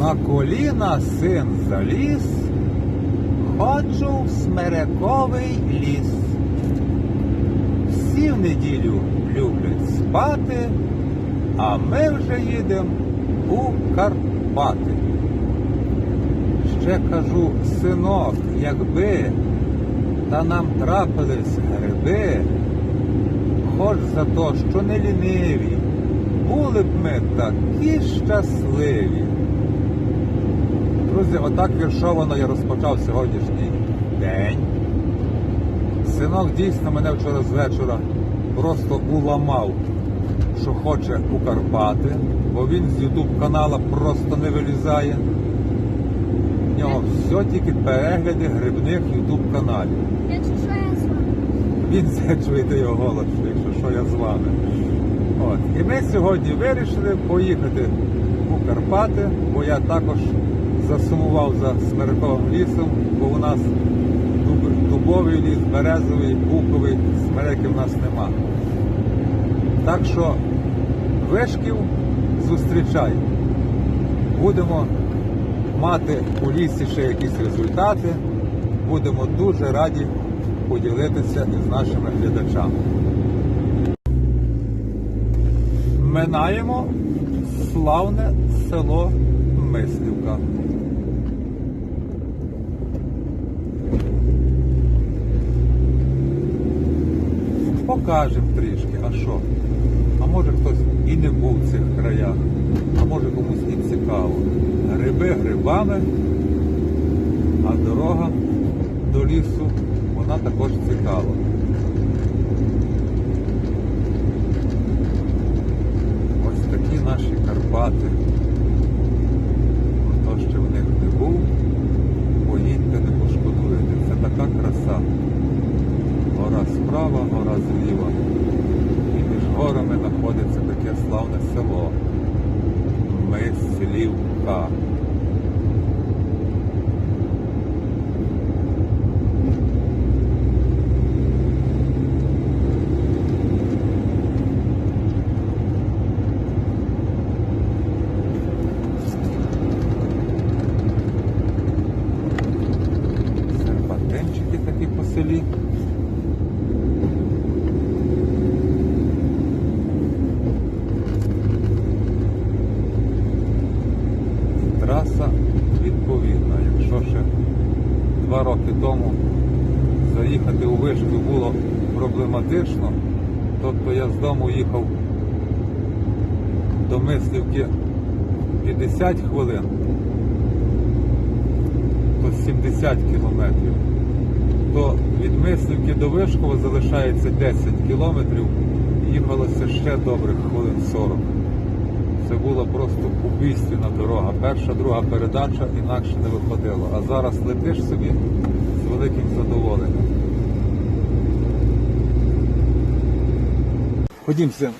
На коліна син заліз, ходжу в смерековий ліс. Всі в неділю люблять спати, а ми вже їдемо у Карпати. Ще кажу, синок, якби та нам трапились гриби, хоч за то, що не ліниві, були б ми такі щасливі. Друзі, отак віршовано я розпочав сьогоднішній день. Синок дійсно мене вчора з вечора просто уламав, що хоче у Карпати, бо він з Ютуб канала просто не вилізає. В нього все тільки перегляди грибних Ютуб каналів. Він це чуєте його голос, якщо що я з вами. От. І ми сьогодні вирішили поїхати у Карпати, бо я також засумував за смерековим лісом, бо у нас дубовий ліс, березовий, буковий, смереки в нас нема. Так що вишків зустрічай. Будемо мати у лісі ще якісь результати. Будемо дуже раді поділитися із нашими глядачами. Минаємо славне село Мислівка. Покажемо трішки, а що? А може хтось і не був в цих краях, а може комусь і цікаво. Гриби грибами, а дорога до лісу, вона також цікава. Ось такі наші Карпати. Хто ще в них не був, поїдьте, не пошкодуєте. Це така краса. Гора справа, гора зліва. І між горами знаходиться таке славне село. Мислівка. Серпантинчики такі по селі. Траса відповідна. Якщо ще два роки тому заїхати у вишку було проблематично, тобто я з дому їхав до Мислівки 50 хвилин, то 70 кілометрів, то від Мислівки до Вишкова залишається 10 кілометрів, їхалося ще добрих хвилин 40. Це була просто убійственна дорога. Перша, друга передача інакше не виходило. А зараз летиш собі з великим задоволенням. Ходім, син.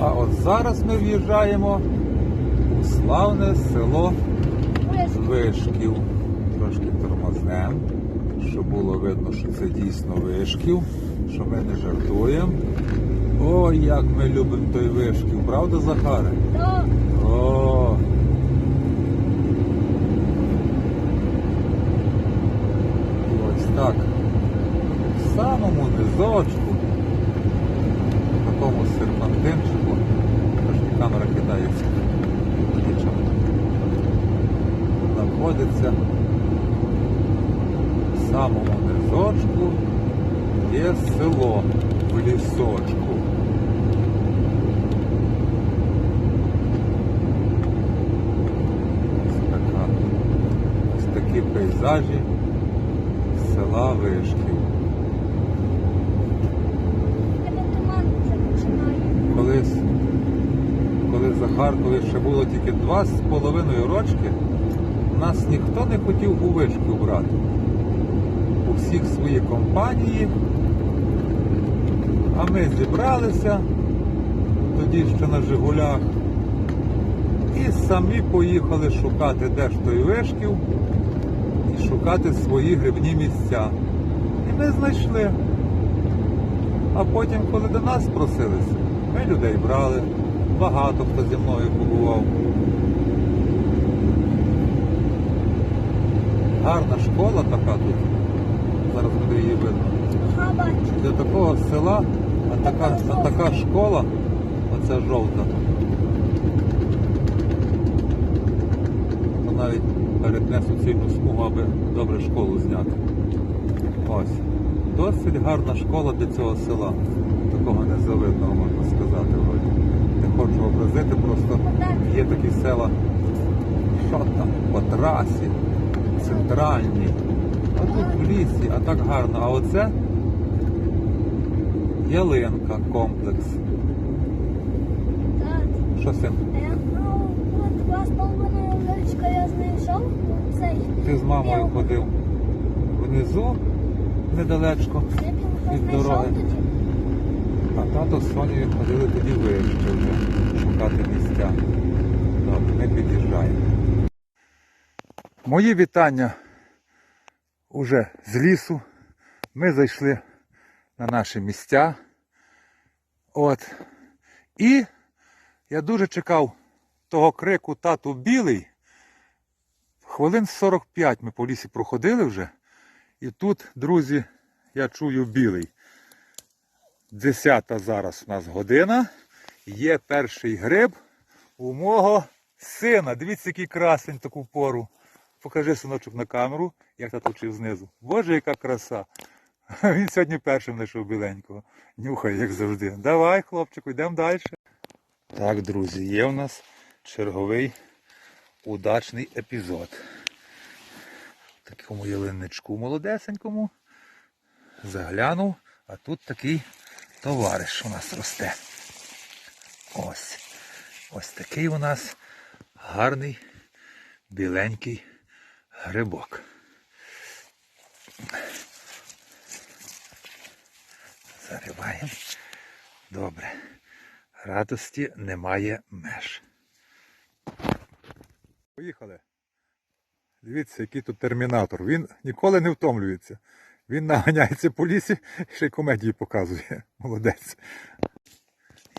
А от зараз ми в'їжджаємо у славне село Вишків. Трошки тормознем, щоб було видно, що це дійсно Вишків, що ми не жартуємо. Ой, як ми любимо той Вишків, правда, Захаре? То О. І ось так. В самому низочку, в такому серпантинчику, трошки камера кидається, нічого, знаходиться в самому низочку є село в лісочку. Ось така. Ось такі пейзажі села Вишків. Колись, коли Захар, коли ще було тільки два з половиною рочки, нас ніхто не хотів у вишки брати. У всіх свої компанії. А ми зібралися тоді ще на Жигулях. І самі поїхали шукати де ж той вишків і шукати свої грибні місця. І ми знайшли. А потім, коли до нас просилися, ми людей брали. Багато хто зі мною побував. Гарна школа така тут. Зараз буде її видно. Для такого села, а така, а така школа, оця жовта. То навіть перетне суцільну смугу, аби добре школу зняти. Ось. Досить гарна школа для цього села. Такого незавидного можна сказати вроді. Не хочу образити, просто є такі села, що там, по трасі, центральні. А тут в лісі, а так гарно. А оце ялинка, комплекс. Що син? Я, ну, два я знайшов. Цей. Ти з мамою ходив внизу недалечко від дороги. А тато з Сонею ходили тоді вище вже шукати місця. Добре, ми під'їжджаємо. Мої вітання уже з лісу. Ми зайшли на наші місця. От. І я дуже чекав того крику тату білий. Хвилин 45 ми по лісі проходили вже. І тут, друзі, я чую білий. Десята зараз у нас година. Є перший гриб у мого сина. Дивіться, який красень таку пору. Покажи синочок на камеру, як тато вчив знизу. Боже, яка краса. Він сьогодні першим знайшов біленького. Нюхає, як завжди. Давай, хлопчику, йдемо далі. Так, друзі, є у нас черговий удачний епізод. Такому ялинничку молодесенькому. Заглянув, а тут такий товариш у нас росте. Ось. Ось такий у нас гарний біленький грибок. Зариваємо. Добре. Радості немає меж. Поїхали. Дивіться, який тут термінатор. Він ніколи не втомлюється. Він наганяється по лісі ще й комедії показує. Молодець.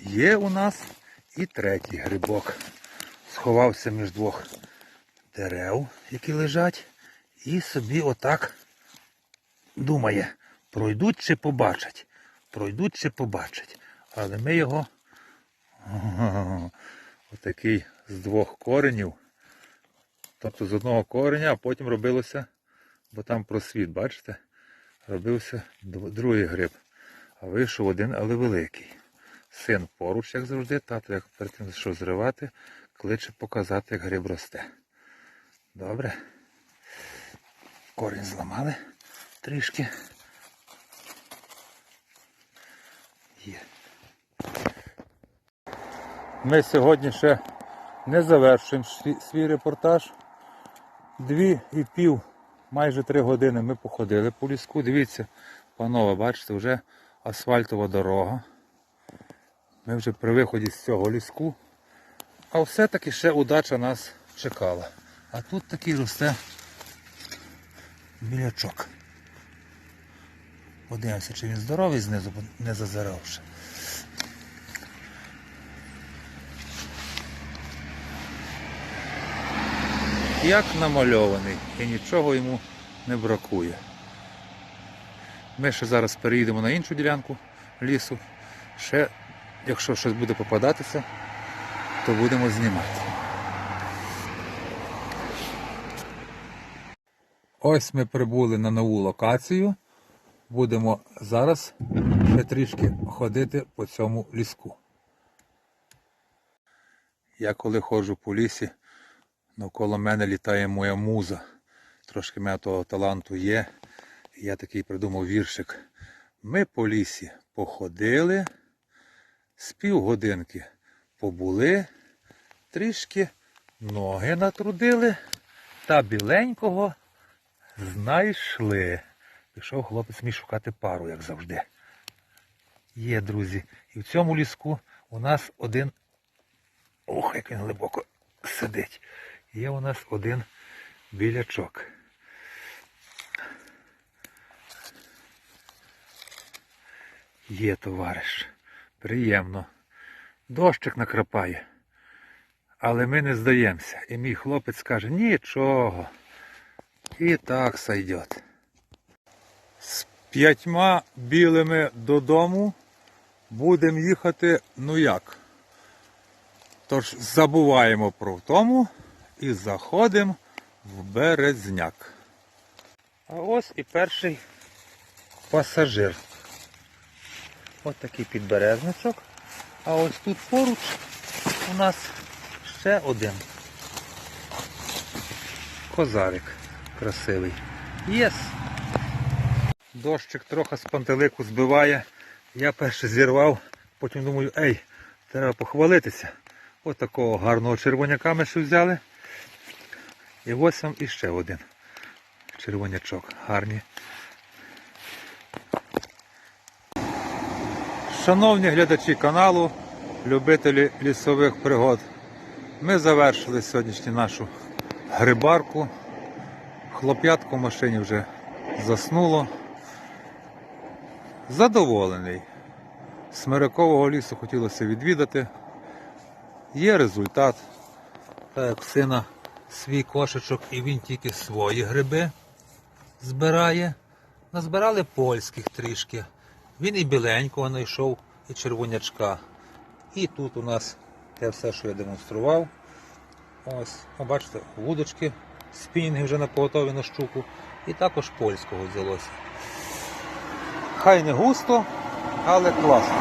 Є у нас і третій грибок. Сховався між двох дерев, які лежать, і собі отак думає, пройдуть чи побачать. Пройдуть чи побачать. Але ми його отакий з двох коренів. Тобто з одного кореня, а потім робилося, бо там просвіт, бачите? Робився другий гриб. А вийшов один, але великий. Син поруч, як завжди, тато, як перед тим, що зривати, кличе показати, як гриб росте. Добре. Корінь зламали трішки. Є. Ми сьогодні ще не завершуємо свій- репортаж. Дві і пів, майже три години ми походили по ліску. Дивіться, панове, бачите, вже асфальтова дорога. Ми вже при виході з цього ліску. А все-таки ще удача нас чекала. А тут такий росте білячок. Подивимося, чи він здоровий знизу, бо не зазиравши. Як намальований і нічого йому не бракує. Ми ще зараз переїдемо на іншу ділянку лісу. Ще, якщо щось буде попадатися, то будемо знімати. Ось ми прибули на нову локацію. Будемо зараз ще трішки ходити по цьому ліску. Я коли ходжу по лісі, навколо мене літає моя муза. Трошки мене того таланту є. Я такий придумав віршик. Ми по лісі походили, з півгодинки побули, трішки ноги натрудили та біленького знайшли. Пішов хлопець мій шукати пару, як завжди. Є, друзі. І в цьому ліску у нас один. Ох, як він глибоко сидить. Є у нас один білячок. Є, товариш. Приємно. Дощик накрапає. Але ми не здаємося. І мій хлопець каже, нічого. І так сойдет. З п'ятьма білими додому будемо їхати ну як. Тож забуваємо про втому і заходимо в березняк. А ось і перший пасажир. Ось такий підберезничок. А ось тут поруч у нас ще один. Козарик красивий. Єс! Дощик трохи з пантелику збиває. Я перше зірвав, потім думаю, ей, треба похвалитися. Ось такого гарного червоняка ми ще взяли. І ось вам іще один червонячок. Гарні. Шановні глядачі каналу, любителі лісових пригод, ми завершили сьогоднішню нашу грибарку. Хлоп'ятко в машині вже заснуло. Задоволений. Смирякового лісу хотілося відвідати. Є результат. Так сина свій кошечок і він тільки свої гриби збирає. Назбирали польських трішки. Він і біленького знайшов, і червонячка. І тут у нас те все, що я демонстрував. Ось, бачите, вудочки, спінінги вже на на щуку. І також польського взялося. Хай не густо, але класно.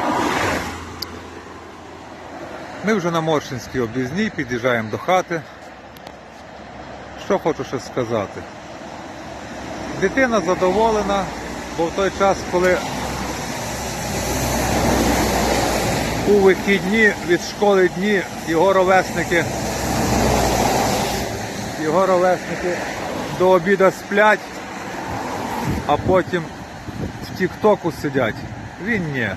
Ми вже на Моршинській об'їзній під'їжджаємо до хати. Що хочу ще сказати. Дитина задоволена, бо в той час, коли у вихідні від школи дні його ровесники, його ровесники до обіда сплять, а потім в Тіктоку сидять. Він ні.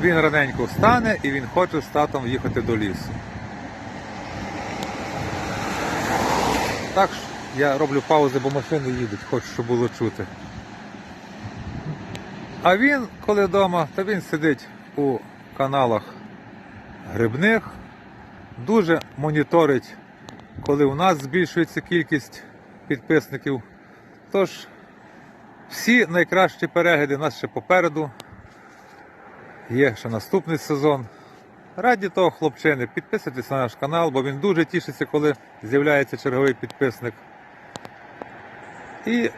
Він раненько встане і він хоче з татом їхати до лісу. Так я роблю паузи, бо машини їдуть, хочу, щоб було чути. А він, коли вдома, то він сидить у каналах грибних, дуже моніторить, коли у нас збільшується кількість підписників. Тож всі найкращі перегляди у нас ще попереду. Є ще наступний сезон. Раді того, хлопчини, підписуйтесь на наш канал, бо він дуже тішиться, коли з'являється черговий підписник. І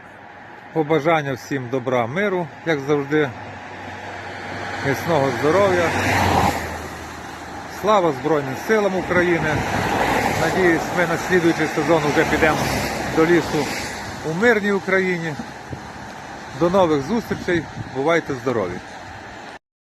побажання всім добра, миру, як завжди, міцного здоров'я. Слава Збройним силам України. Надіюсь, ми на слідуючий сезон вже підемо до лісу у мирній Україні. До нових зустрічей. Бувайте здорові!